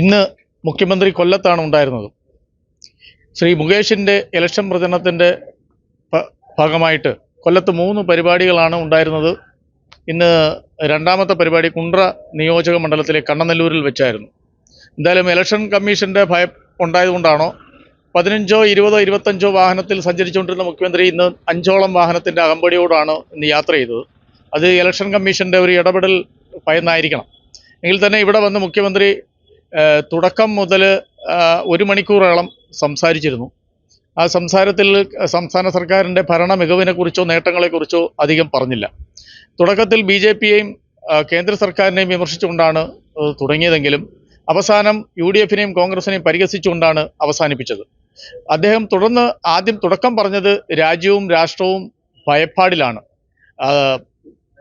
ഇന്ന് മുഖ്യമന്ത്രി കൊല്ലത്താണ് ഉണ്ടായിരുന്നത്. ശ്രീ മുകേഷിന്റെ ഇലക്ഷൻ പ്രചരണത്തിന്റെ ഭാഗമായിട്ട് കൊല്ലത്ത് മൂന്ന് പരിപാടികളാണ് ഉണ്ടായിരുന്നത്. ഇന്ന് രണ്ടാമത്തെ പരിപാടി കുണ്ട്ര നിയോജക മണ്ഡലത്തിലെ കണ്ണനല്ലൂരിൽ വെച്ചായിരുന്നു. എന്തായാലും ഇലക്ഷൻ കമ്മീഷന്റെ ഭയം ഉണ്ടായതുകൊണ്ടാണോ? പതിനഞ്ചോ ഇരുപതോ ഇരുപത്തഞ്ചോ വാഹനത്തിൽ സഞ്ചരിച്ചുകൊണ്ടിരുന്ന മുഖ്യമന്ത്രി ഇന്ന് അഞ്ചോളം വാഹനത്തിന്റെ അകമ്പടിയോടാണ് ഇന്ന് യാത്ര ചെയ്തത്. അത് ഇലക്ഷൻ കമ്മീഷന്റെ ഒരു ഇടപെടൽ ഭയന്നായിരിക്കണം. എങ്കിൽ തന്നെ ഇവിടെ വന്ന് മുഖ്യമന്ത്രി തുടക്കം മുതൽ ഒരു മണിക്കൂറോളം സംസാരിച്ചിരുന്നു. ആ സംസാരത്തിൽ സംസ്ഥാന സർക്കാരിന്റെ ഭരണ മികവിനെക്കുറിച്ചോ നേട്ടങ്ങളെക്കുറിച്ചോ അധികം പറഞ്ഞില്ല. തുടക്കത്തിൽ ബി ജെ പിയെയും കേന്ദ്ര സർക്കാരിനെയും വിമർശിച്ചുകൊണ്ടാണ് തുടങ്ങിയതെങ്കിലും അവസാനം യു ഡി എഫിനെയും കോൺഗ്രസിനെയും പരിഹസിച്ചുകൊണ്ടാണ് അവസാനിപ്പിച്ചത്. അദ്ദേഹം തുടർന്ന് ആദ്യം തുടക്കം പറഞ്ഞത് രാജ്യവും രാഷ്ട്രവും ഭയപ്പാടിലാണ്.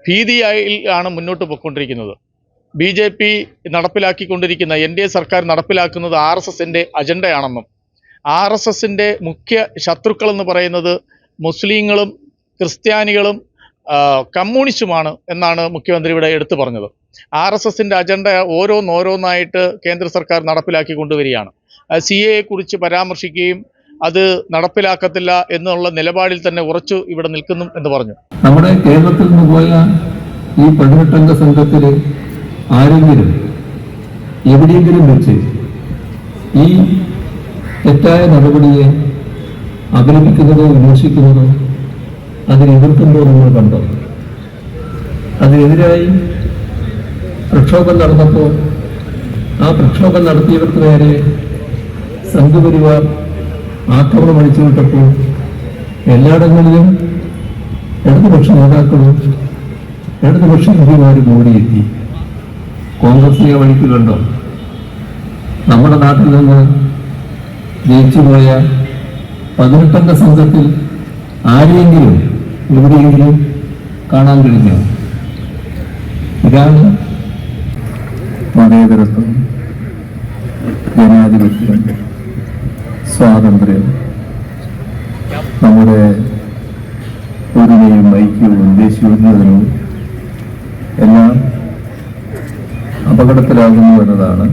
ഭീതിയായി ആണ് മുന്നോട്ട് പോയിക്കൊണ്ടിരിക്കുന്നത്. ബി ജെ പി നടപ്പിലാക്കിക്കൊണ്ടിരിക്കുന്ന എൻ ഡി എ സർക്കാർ നടപ്പിലാക്കുന്നത് ആർ എസ് എസിന്റെ അജണ്ടയാണെന്നും ആർ എസ് എസിന്റെ മുഖ്യ ശത്രുക്കൾ എന്ന് പറയുന്നത് മുസ്ലിങ്ങളും ക്രിസ്ത്യാനികളും കമ്മ്യൂണിസ്റ്റുമാണ് എന്നാണ് മുഖ്യമന്ത്രി ഇവിടെ എടുത്തു പറഞ്ഞത്. ആർ എസ് എസിന്റെ അജണ്ട ഓരോന്നോരോന്നായിട്ട് കേന്ദ്ര സർക്കാർ നടപ്പിലാക്കി കൊണ്ടുവരികയാണ് സി എയെ കുറിച്ച് പരാമർശിക്കുകയും അത് നടപ്പിലാക്കത്തില്ല എന്നുള്ള നിലപാടിൽ തന്നെ ഉറച്ചു ഇവിടെ നിൽക്കുന്നു എന്ന് പറഞ്ഞു. നമ്മുടെ കേരളത്തിൽ നിന്ന് പോയ ഈ പതിനെട്ടംഗ സംഘത്തിൽ ആരെങ്കിലും എവിടെയെങ്കിലും വെച്ച് ഈ തെറ്റായ നടപടിയെ അപലപിക്കുന്നതോ വിമർശിക്കുന്നതോ അതിനെ എതിർക്കുന്നതോ നമ്മൾ കണ്ടോ? അതിനെതിരായി പ്രക്ഷോഭം നടന്നപ്പോൾ ആ പ്രക്ഷോഭം നടത്തിയവർക്ക് നേരെ സംഘപരിവാർ ആക്രമണം അടിച്ചുവിട്ടപ്പോൾ എല്ലായിടങ്ങളിലും ഇടതുപക്ഷ നേതാക്കളും ഇടതുപക്ഷ എംപിമാരും ഓടിയെത്തി. കോൺഗ്രസിനെ വഴിക്ക് കണ്ടോ നമ്മുടെ നാട്ടിൽ നിന്ന് ജയിച്ചുപോയ പതിനെട്ടംഗ സംഘത്തിൽ ആരെയെങ്കിലും എവിടെയെങ്കിലും കാണാൻ കഴിഞ്ഞോ? ഇതാണ് മതേതരത്വം ജനാധിപത്യം സ്വാതന്ത്ര്യം. നമ്മുടെ ഒരുമയും ഐക്യവും ദേശീയോദ്ഗ്രഥനവും എല്ലാം അപകടത്തിലാകുന്നു എന്നതാണ്.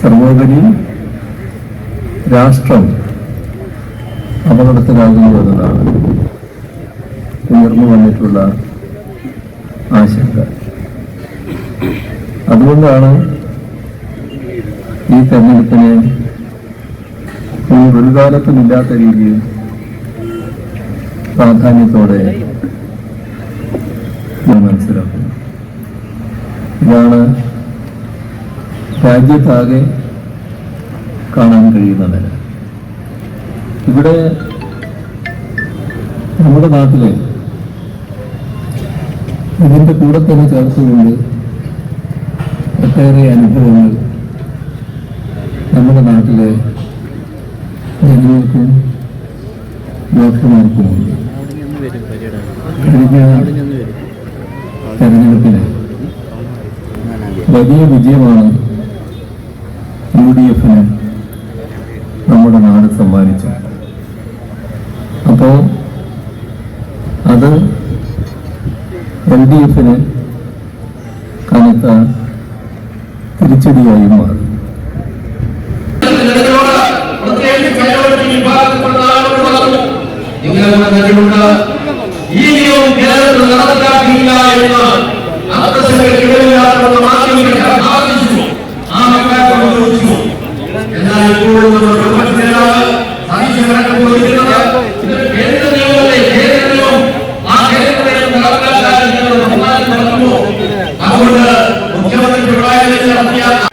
സർവോപരി രാഷ്ട്രം അപകടത്തിലാകുന്നു എന്നതാണ്. ഉയർന്നു വന്നിട്ടുള്ള ആശങ്ക. അതുകൊണ്ടാണ് ഈ തെരഞ്ഞെടുപ്പിനെ ഈ ഒരു കാലത്തുമില്ലാത്ത രീതിയിൽ പ്രാധാന്യത്തോടെ ഞാൻ മനസ്സിലാക്കുന്നു ഇതാണ് രാജ്യത്താകെ കാണാൻ കഴിയുന്നത് ഇവിടെ നമ്മുടെ നാട്ടിലെ ഇതിന്റെ കൂടെ തന്നെ ചേർത്തുകൊണ്ട് ഒട്ടേറെ അനുഭവങ്ങൾ നമ്മുടെ നാട്ടിലെ ജനങ്ങൾക്കും ഡോക്ടർമാർക്കുമുണ്ട്. കഴിഞ്ഞ തെരഞ്ഞെടുപ്പിന് വലിയ വിജയമാണ് യു ഡി എഫിന് നമ്മുടെ നാട് സമ്മാനിച്ചത്. അപ്പോ അത് എൽ ഡി എഫിന് കനത്ത തിരിച്ചടിയായി മാറി. ഈ നിയമം കേരളത്തിൽ നടപ്പിലാക്കിയില്ല എന്ന് 위한